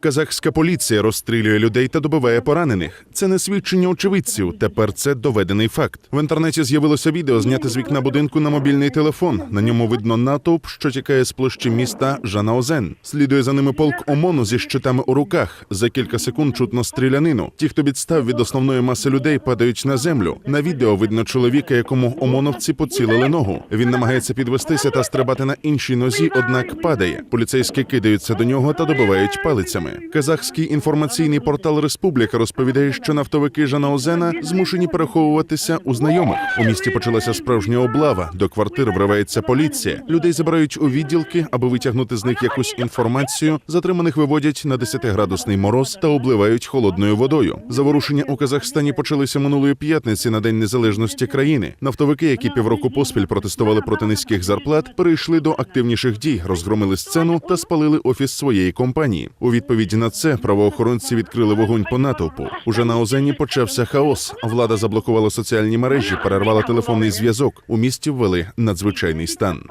Казахська поліція розстрілює людей та добиває поранених. Це не свідчення очевидців. Тепер це доведений факт. В інтернеті з'явилося відео, зняте з вікна будинку на мобільний телефон. На ньому видно натовп, що тікає з площі міста Жанаозен. Слідує за ними полк ОМОНу зі щитами у руках. За кілька секунд чутно стрілянину. Ті, хто відстав від основної маси людей, падають на землю. На відео видно чоловіка, якому ОМОНовці поцілили ногу. Він намагається підвестися та стрибати на іншій нозі, однак падає. Поліцейські кидаються до нього та добивають палицями. Казахський інформаційний портал Республіка розповідає, що нафтовики Жанаозена змушені переховуватися у знайомих. У місті почалася справжня облава. До квартир вривається поліція. Людей забирають у відділки, аби витягнути з них якусь інформацію. Затриманих виводять на 10-градусний мороз та обливають холодною водою. Заворушення у Казахстані почалися минулої п'ятниці на день незалежності країни. Нафтовики, які півроку поспіль протестували проти низьких зарплат, перейшли до активніших дій, розгромили сцену та спалили офіс своєї компанії. У відповідь на це правоохоронці відкрили вогонь по натовпу. Уже на озені почався хаос. Влада заблокувала соціальні мережі, перервала телефонний зв'язок. У місті ввели надзвичайний стан.